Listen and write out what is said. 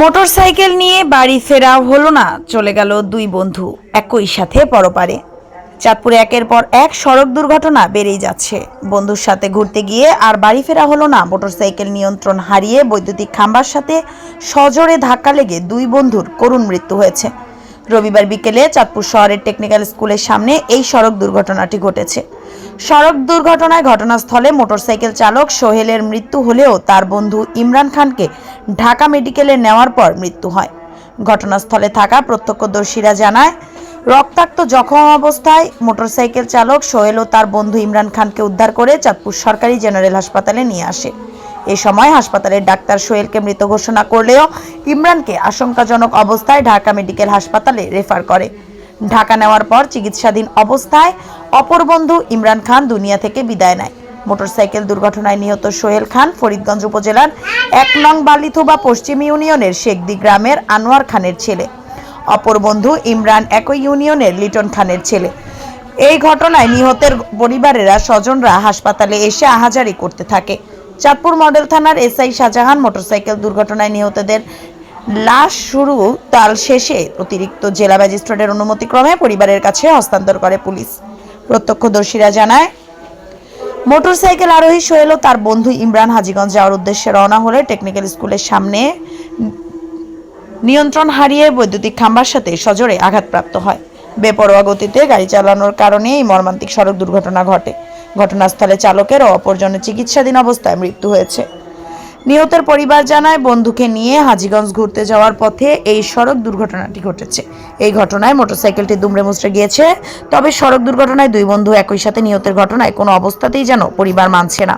Motorcycle নিয়ে বাড়ি ফেরা হলো না, চলে গেল দুই বন্ধু, একই সাথে পরপারে। চাঁদপুরে একের পর এক সড়ক দুর্ঘটনা বেড়েই যাচ্ছে। বন্ধুর সাথে ঘুরতে গিয়ে আর বাড়ি ফেরা হলো না, মোটরসাইকেল নিয়ন্ত্রণ হারিয়ে বৈদ্যুতিক খাম্বার সাথে সজোরে ধাক্কা লেগে দুই বন্ধুর করুণ মৃত্যু হয়েছে। রবিবার বিকেলে চাঁদপুর শহরের টেকনিক্যাল স্কুলের সামনে এই সড়ক দুর্ঘটনাটি ঘটেছে। সড়ক দুর্ঘটনায় ঘটনাস্থলে মোটরসাইকেল চালক সোহেলের মৃত্যু হলেও তার বন্ধু ইমরান খানকে ঢাকা মেডিকেলে নেওয়ার পর মৃত্যু হয়। ঘটনাস্থলে থাকা প্রত্যক্ষদর্শীরা জানায়, রক্তাক্ত জখম অবস্থায় মোটরসাইকেল চালক সোহেল ও তার বন্ধু ইমরান খানকে উদ্ধার করে চাঁদপুর সরকারি জেনারেল হাসপাতালে নিয়ে আসে। এ সময় হাসপাতালের ডাক্তার সোহেলকে মৃত ঘোষণা করলেও ইমরানকে আশঙ্কাজনক অবস্থায় ঢাকা মেডিকেল হাসপাতালে রেফার করে। ঢাকা নেওয়ার পর চিকিৎসাধীন অবস্থায় অপর বন্ধু ইমরান খান দুনিয়া থেকে বিদায় নেয়। মোটরসাইকেল দুর্ঘটনায় নিহত সোহেল খান ফরিদগঞ্জ উপজেলার এক নং বালিথোবা পশ্চিম ইউনিয়নের শেখদি গ্রামের আনোয়ার খানের ছেলে। অপর বন্ধু ইমরান একই ইউনিয়নের লিটন খানের ছেলে। এই ঘটনায় নিহতের পরিবারেরা স্বজনরা হাসপাতালে এসে আহাজারি করতে থাকে। চাঁদপুর মডেল থানার এসআই শাহজাহান মোটরসাইকেল দুর্ঘটনায় নিহতদের লাশ শুরু তাল শেষে অতিরিক্ত জেলা ম্যাজিস্ট্রেটের অনুমতিক্রমে পরিবারের কাছে হস্তান্তর করে পুলিশ। প্রত্যক্ষদর্শীরা জানায়, মোটরসাইকেল আরোহী সোহেল ও তার বন্ধু ইমরান হাজিগঞ্জ যাওয়ার উদ্দেশ্যে রওনা হলে টেকনিক্যাল স্কুলের সামনে নিয়ন্ত্রণ হারিয়ে বৈদ্যুতিক খাম্বার সাথে সজোরে আঘাতপ্রাপ্ত হয়। বেপরোয়া গতিতে গাড়ি চালানোর কারণে এই মর্মান্তিক সড়ক দুর্ঘটনা ঘটে। ঘটনাস্থলে চালকের অপরজনের চিকিৎসাধীন অবস্থায় মৃত্যু হয়েছে। নিহতের পরিবার জানায়, বন্ধুকে নিয়ে হাজিগঞ্জ ঘুরতে যাওয়ার পথে এই সড়ক দুর্ঘটনাটি ঘটেছে। এই ঘটনায় মোটরসাইকেলটি দুমড়ে মুচড়ে গিয়েছে, তবে সড়ক দুর্ঘটনায় দুই বন্ধু একই সাথে নিহতের ঘটনায় কোনো অবস্থাতেই যেন পরিবার মানছে না।